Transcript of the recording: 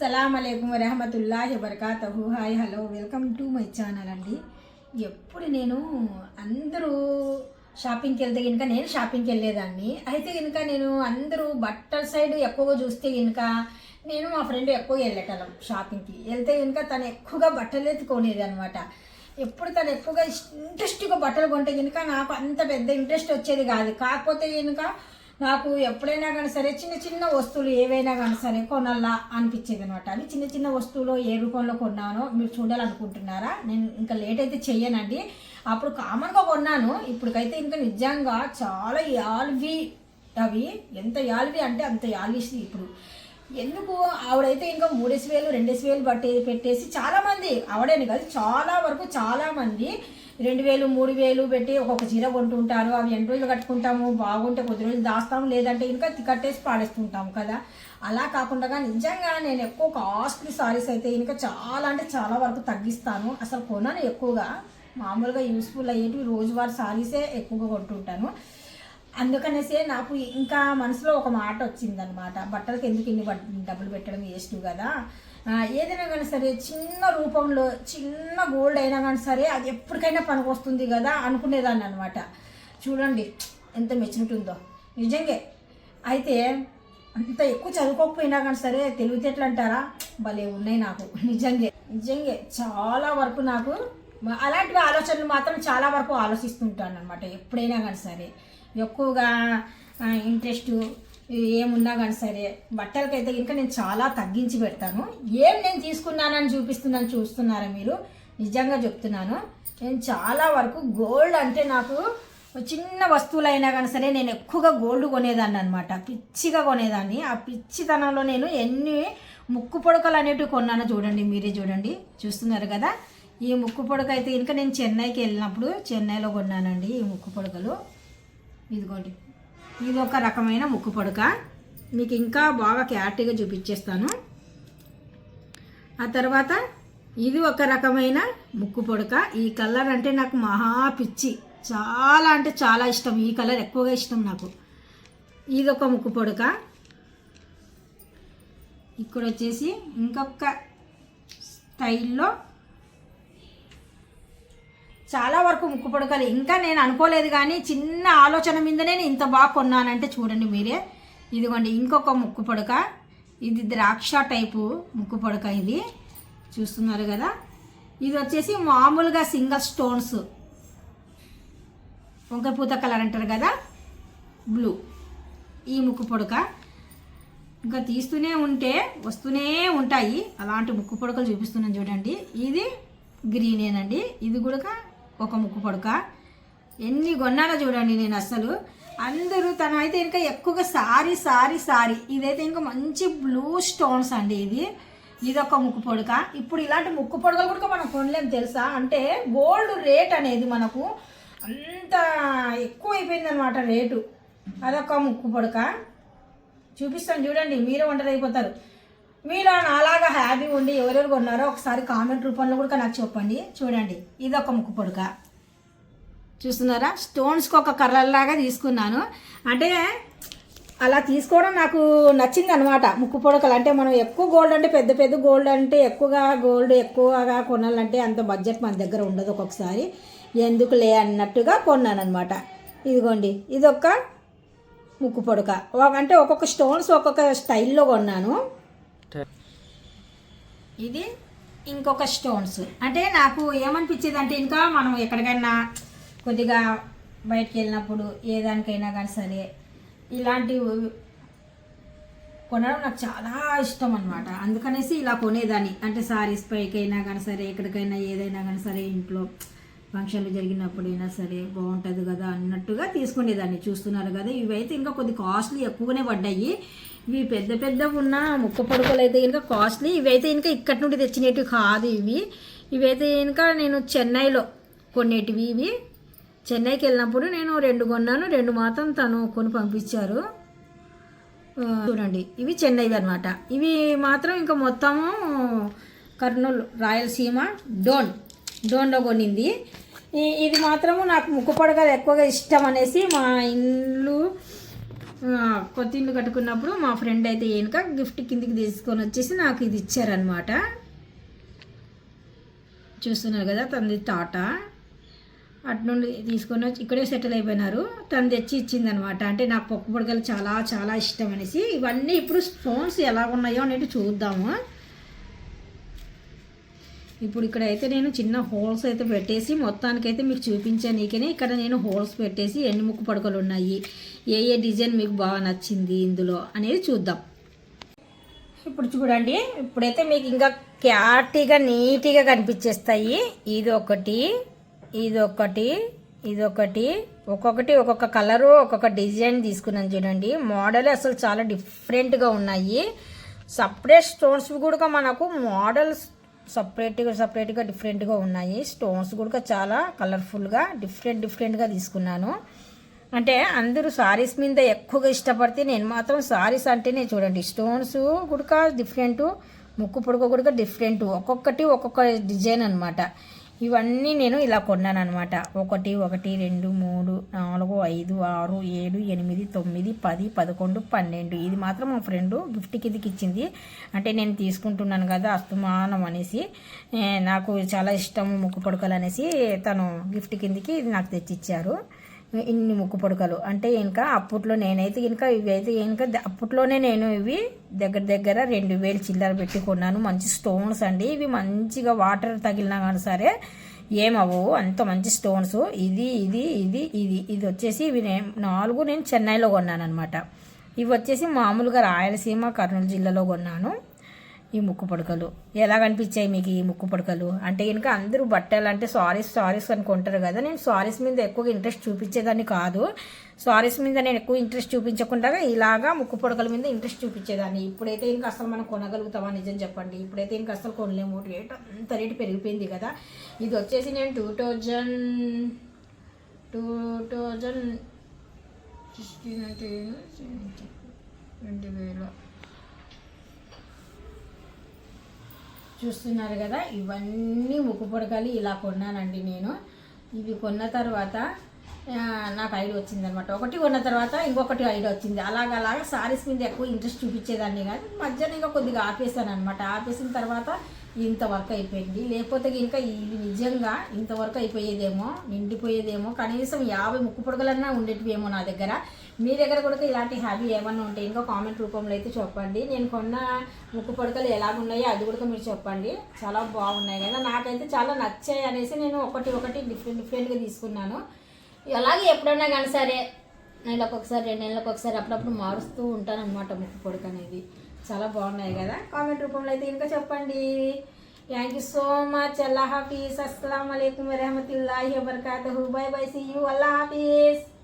అస్సలం అయికం వరహమతుల్లాహి వబర్కాతహు. Hi hello welcome to my channel అండి. ఎప్పుడు నేను అందరూ షాపింగ్కి వెళ్తే కనుక నేను షాపింగ్కి వెళ్ళేదాన్ని. అయితే కనుక నేను అందరూ బట్టల సైడ్ ఎక్కువగా చూస్తే కనుక నేను మా ఫ్రెండ్ ఎక్కువ వెళ్ళేటోళ్ళం షాపింగ్కి. వెళ్తే కనుక తను ఎక్కువగా బట్టలు ఎత్తుకోలేదు అనమాట ఎప్పుడు తను ఎక్కువగా ఇంట్రెస్ట్గా బట్టలు కొంటే కనుక నాకు అంత పెద్ద ఇంట్రెస్ట్ వచ్చేది కాదు. కాకపోతే కనుక నాకు ఎప్పుడైనా కానీ సరే చిన్న చిన్న వస్తువులు ఏవైనా కానీ సరే కొనాలా అనిపించేది అనమాట. అవి చిన్న చిన్న వస్తువులు ఏ రూపంలో కొన్నానో మీరు చూడాలనుకుంటున్నారా? నేను ఇంకా లేట్ అయితే చెయ్యనండి. అప్పుడు కామన్గా కొన్నాను. ఇప్పటికైతే ఇంకా నిజంగా చాలా యాల్వి అవి. ఎంత యాల్వి అంటే అంత యాల్విసి ఇప్పుడు. ఎందుకు? ఆవిడైతే ఇంకా మూడేసి వేలు రెండేసి వేలు బట్టి పెట్టేసి చాలామంది ఆవిడేని ఆవిడని కాదు చాలా వరకు చాలామంది రెండు వేలు మూడు వేలు పెట్టి ఒక్కొక్క చీర కొంటుంటారు. అవి ఎన్ని రోజులు కట్టుకుంటాము? బాగుంటే కొద్ది రోజులు దాస్తాము. లేదంటే ఇంకా కట్టేసి పాడేస్తుంటాము కదా. అలా కాకుండా నిజంగా నేను ఎక్కువ కాస్ట్లీ సారీస్ అయితే ఇంకా చాలా అంటే చాలా వరకు తగ్గిస్తాను. అసలు కొనను ఎక్కువగా. మామూలుగా యూస్ఫుల్ అయ్యేటివి రోజువారీ సారీసే ఎక్కువగా కొంటుంటాను. అందుకనేసే నాకు ఇంకా మనసులో ఒక మాట వచ్చిందనమాట. బట్టలకు ఎందుకు ఇన్ని డబ్బులు పెట్టడం వేస్ట్ కదా? ఏదైనా కానీ సరే చిన్న రూపంలో చిన్న గోల్డ్ అయినా కానీ సరే అది ఎప్పటికైనా పనికి వస్తుంది కదా అనుకునేదాన్ని అనమాట చూడండి ఎంత మెచ్యూరిటీ ఉందో. నిజంగా. అయితే అంత ఎక్కువ చదువుకోకపోయినా కానీ సరే తెలివితేటలు అంటారా? భలే ఉన్నాయి నాకు. నిజంగా. నిజంగా. చాలా వరకు నాకు అలాంటి ఆలోచనలు మాత్రం చాలా వరకు ఆలోచిస్తుంటాను అనమాట ఎప్పుడైనా కానీ సరే. ఎక్కువగా ఇంట్రెస్ట్ ఏమున్నా కానీ సరే బట్టలకైతే ఇంకా నేను చాలా తగ్గించి పెడతాను. ఏం నేను తీసుకున్నానని చూపిస్తున్నాను చూస్తున్నారా మీరు? నిజంగా చెప్తున్నాను. నేను చాలా వరకు గోల్డ్ అంటే నాకు చిన్న వస్తువులైనా కానీ సరే నేను ఎక్కువగా గోల్డ్ కొనేదాన్ని అనమాట పిచ్చిగా కొనేదాన్ని. ఆ పిచ్చితనంలో నేను ఎన్ని ముక్కు పొడకలు అనేటివి కొన్నానో చూడండి మీరే చూడండి. చూస్తున్నారు కదా? ఈ ముక్కు పొడక అయితే ఇంకా నేను చెన్నైకి వెళ్ళినప్పుడు చెన్నైలో కొన్నానండి ఈ ముక్కు పొడకలు. ఇదిగోండి. ఇది ఒక రకమైన ముక్కు పొడక. మీకు ఇంకా బాగా క్లారిటీగా చూపించేస్తాను. ఆ తర్వాత ఇది ఒక రకమైన ముక్కు పొడక. ఈ కలర్ అంటే నాకు మహా పిచ్చి. చాలా అంటే చాలా ఇష్టం. ఈ కలర్ ఎక్కువగా ఇష్టం నాకు. ఇది ఒక ముక్కు పొడక. ఇక్కడ వచ్చేసి ఇంకొక స్టైల్లో చాలా వరకు ముక్కు పొడకలు. ఇంకా నేను అనుకోలేదు కానీ చిన్న ఆలోచన మీదనే నేను ఇంత బాగా కొన్నానంటే చూడండి మీరే. ఇదిగోండి ఇంకొక ముక్కు పొడక. ఇది ద్రాక్ష టైపు ముక్కు పొడక ఇది. చూస్తున్నారు కదా? ఇది వచ్చేసి మామూలుగా సింగల్ స్టోన్స్. వంకాయ పూత కలర్ అంటారు కదా? బ్లూ. ఈ ముక్కు పొడక. ఇంకా తీస్తూనే ఉంటే వస్తూనే ఉంటాయి. అలాంటి ముక్కు పొడకలు చూపిస్తున్నాను చూడండి. ఇది గ్రీనేనండి ఇది కూడా ఒక ముక్కు పొడక. ఎన్ని కొన్నానో చూడండి నేను అసలు అందరూ తన అయితే ఇంకా ఎక్కువగా సారీ సారీ సారీ. ఇదైతే ఇంకా మంచి బ్లూ స్టోన్స్ అండి ఇది. ఇది ఒక ముక్కు పొడక. ఇప్పుడు ఇలాంటి ముక్కు పొడకలు కూడా మనం కొనలేం తెలుసా? అంటే గోల్డ్ రేట్ అనేది మనకు అంత ఎక్కువ అయిపోయిందనమాట రేటు అదొక ముక్కు పొడక. చూపిస్తాను చూడండి. మీరే ఒంటరి అయిపోతారు. మీలో నాలాగా హ్యాపీ ఉండి ఎవరెవరు కొన్నారో ఒకసారి కామెంట్ రూపంలో కూడా నాకు చెప్పండి. చూడండి. ఇది ఒక ముక్కు పొడక. చూస్తున్నారా? స్టోన్స్కి ఒక కర్రలాగా తీసుకున్నాను. అంటే అలా తీసుకోవడం నాకు నచ్చింది అనమాట ముక్కు పొడకలు అంటే మనం ఎక్కువ గోల్డ్ అంటే పెద్ద పెద్ద గోల్డ్ అంటే ఎక్కువగా గోల్డ్ ఎక్కువగా కొనాలంటే అంత బడ్జెట్ మన దగ్గర ఉండదు ఒక్కొక్కసారి. ఎందుకులే అన్నట్టుగా కొన్నాను అనమాట ఇదిగోండి. ఇదొక ముక్కు పొడక. అంటే ఒక్కొక్క స్టోన్స్ ఒక్కొక్క స్టైల్లో కొన్నాను. ఇది ఇంకొక స్టోన్స్. అంటే నాకు ఏమనిపించేది అంటే ఇంకా మనం ఎక్కడికైనా కొద్దిగా బయటకు వెళ్ళినప్పుడు ఏ దానికైనా కానీ సరే ఇలాంటివి కొనడం నాకు చాలా ఇష్టం అనమాట అందుకనేసి ఇలా కొనేదాన్ని. అంటే సారీస్ పైకైనా కానీ సరే ఎక్కడికైనా ఏదైనా కానీ సరే ఇంట్లో ఫంక్షన్లు జరిగినప్పుడైనా సరే బాగుంటుంది కదా అన్నట్టుగా తీసుకునేదాన్ని. చూస్తున్నారు కదా ఇవైతే ఇంకా కొద్ది కాస్ట్లీ ఎక్కువనే పడ్డాయి. ఇవి పెద్ద పెద్ద ఉన్న ముక్క పొడుగులు అయితే ఇంకా కాస్ట్లీ ఇవైతే ఇంకా ఇక్కడి నుండి తెచ్చినవి కాదు ఇవి. ఇవైతే ఇంకా నేను చెన్నైలో కొనేటివి ఇవి. చెన్నైకి వెళ్ళినప్పుడు నేను రెండు కొన్నాను రెండు మాత్రం తను కొని పంపించారు. చూడండి ఇవి చెన్నైవి అనమాట ఇవి మాత్రం ఇంకా మొత్తము కర్నూలు రాయలసీమ డోన్ డోన్లో కొనింది. ఇది మాత్రము నాకు ముక్కు పొడగలు ఎక్కువగా ఇష్టం అనేసి మా ఇల్లు కొత్త ఇల్లు కట్టుకున్నప్పుడు మా ఫ్రెండ్ అయితే ఏనుక గిఫ్ట్ కిందికి తీసుకొని వచ్చేసి నాకు ఇది ఇచ్చారనమాట చూస్తున్నారు కదా తనది తాట అటు నుండి తీసుకొని వచ్చి ఇక్కడే సెటిల్ అయిపోయినారు. తను తెచ్చి ఇచ్చిందనమాట అంటే నాకు పప్పు పొడకలు చాలా చాలా ఇష్టం అనేసి. ఇవన్నీ ఇప్పుడు ఫోన్స్ ఎలా ఉన్నాయో అనేది చూద్దాము. ఇప్పుడు ఇక్కడ అయితే నేను చిన్న హోల్స్ అయితే పెట్టేసి మొత్తానికైతే మీకు చూపించానీకనే ఇక్కడ నేను హోల్స్ పెట్టేసి ఎన్ని ముక్కు పడకలు ఉన్నాయి. ఏ ఏ డిజైన్ మీకు బాగా నచ్చింది ఇందులో అనేది చూద్దాం. ఇప్పుడు చూడండి ఇప్పుడైతే మీకు ఇంకా క్లారిటీగా నీట్గా కనిపించేస్తాయి. ఇది ఒకటి ఇది ఒకటి ఇది ఒకటి ఒక్కొక్కటి ఒక్కొక్క కలరు ఒక్కొక్క డిజైన్ తీసుకున్నాను చూడండి. మోడల్ అసలు చాలా డిఫరెంట్గా ఉన్నాయి. సపరేట్ స్టోన్స్ కూడా మనకు మోడల్స్ సపరేట్గా సపరేట్గా డిఫరెంట్గా ఉన్నాయి. స్టోన్స్ కూడా చాలా కలర్ఫుల్గా డిఫరెంట్ డిఫరెంట్గా తీసుకున్నాను. అంటే అందరూ సారీస్ మీద ఎక్కువగా ఇష్టపడితే నేను మాత్రం సారీస్ అంటేనే చూడండి. స్టోన్స్ కూడా డిఫరెంట్ ముక్కు పొడుగు కూడా డిఫరెంట్. ఒక్కొక్కటి ఒక్కొక్క డిజైన్ అనమాట ఇవన్నీ నేను ఇలా కొన్నాను అనమాట ఒకటి ఒకటి రెండు మూడు నాలుగు ఐదు ఆరు ఏడు ఎనిమిది తొమ్మిది పది పదకొండు పన్నెండు. ఇది మాత్రం మా ఫ్రెండ్ గిఫ్ట్ కిందకి ఇచ్చింది. అంటే నేను తీసుకుంటున్నాను కదా అస్తమానం అనేసి. నాకు చాలా ఇష్టం ముక్కు పడుకలు అనేసి తను గిఫ్ట్ కిందకి ఇది నాకు తెచ్చిచ్చారు. ఇన్ని ముక్కు పొడకలు అంటే ఇంకా అప్పట్లో నేనైతే ఇంకా ఇవి అయితే ఇంకా అప్పట్లోనే నేను ఇవి దగ్గర దగ్గర రెండు వేలు చిల్లర పెట్టి కొన్నాను. మంచి స్టోన్స్ అండి. ఇవి మంచిగా వాటర్ తగిలినా కానీ సరే ఏమవు అంత మంచి స్టోన్స్. ఇది ఇది ఇది ఇది ఇది వచ్చేసి ఇవి నేను నాలుగు నేను చెన్నైలో కొన్నాను అనమాట ఇవి వచ్చేసి మామూలుగా రాయలసీమ కర్నూలు జిల్లాలో కొన్నాను. ఈ ముక్కు పుడకలు. ఎలా కనిపించాయి మీకు ఈ ముక్కు పుడకలు? అంటే కనుక అందరూ బట్టలు అంటే సారీస్ సారీస్ అనుకుంటారు కదా. నేను సారీస్ మీద ఎక్కువగా ఇంట్రెస్ట్ చూపించేదాన్ని కాదు. సారీస్ మీద నేను ఎక్కువ ఇంట్రెస్ట్ చూపించకుండా ఇలాగా ముక్కు పుడకల మీద ఇంట్రెస్ట్ చూపించేదాన్ని. ఇప్పుడైతే ఇంకా అసలు మనం కొనగలుగుతామా నిజం చెప్పండి. ఇప్పుడైతే ఇంకా అసలు కొనలేము. రేట్ అంత రేటు పెరిగిపోయింది కదా. ఇది వచ్చేసి నేను two thousand two thousand sixteen అంటే రెండు వేల. చూస్తున్నారు కదా ఇవన్నీ ముక్కు ఇలా కొన్నానండి నేను. ఇవి కొన్న తర్వాత నాకు ఐడియా వచ్చిందనమాట ఒకటి కొన్న తర్వాత ఇంకొకటి ఐడియా వచ్చింది. అలాగ అలాగ సారీస్ మీద ఎక్కువ ఇంట్రెస్ట్ చూపించేదాన్ని కానీ మధ్యాహ్నం ఇంకా కొద్దిగా ఆపేసాను అనమాట ఆపేసిన తర్వాత ఇంతవరకు అయిపోయింది. లేకపోతే ఇంకా ఇవి నిజంగా ఇంతవరకు అయిపోయేదేమో నిండిపోయేదేమో కనీసం యాభై ముక్కు పొడగలన్నా ఉండేటివేమో నా దగ్గర. మీ దగ్గర కూడా ఇలాంటి హ్యాబీ ఏమన్నా ఉంటే ఇంకా కామెంట్ రూపంలో అయితే చెప్పండి. నేను కొన్న ముక్కు పొడకలు ఎలాగున్నాయో అది కూడా మీరు చెప్పండి. చాలా బాగున్నాయి కదా. నాకైతే చాలా నచ్చాయి అనేసి నేను ఒకటి ఒకటి డిఫరెంట్ డిఫరెంట్గా తీసుకున్నాను. అలాగే ఎప్పుడైనా కానీ సరే నెలకు ఒకసారి రెండు నెలలకు ఒకసారి అప్పుడప్పుడు మారుస్తూ ఉంటాను అనమాట ముక్కు పొడక అనేది చాలా బాగున్నాయి కదా? కామెంట్ రూపంలో అయితే ఇంకా చెప్పండి. థ్యాంక్ యూ సో మచ్ అల్లా హాఫీజ్. అస్సలం అయికం వరహమతుల్లాహి వబర్కాతహు. బై బై సీ యూ అల్లా హాఫీజ్.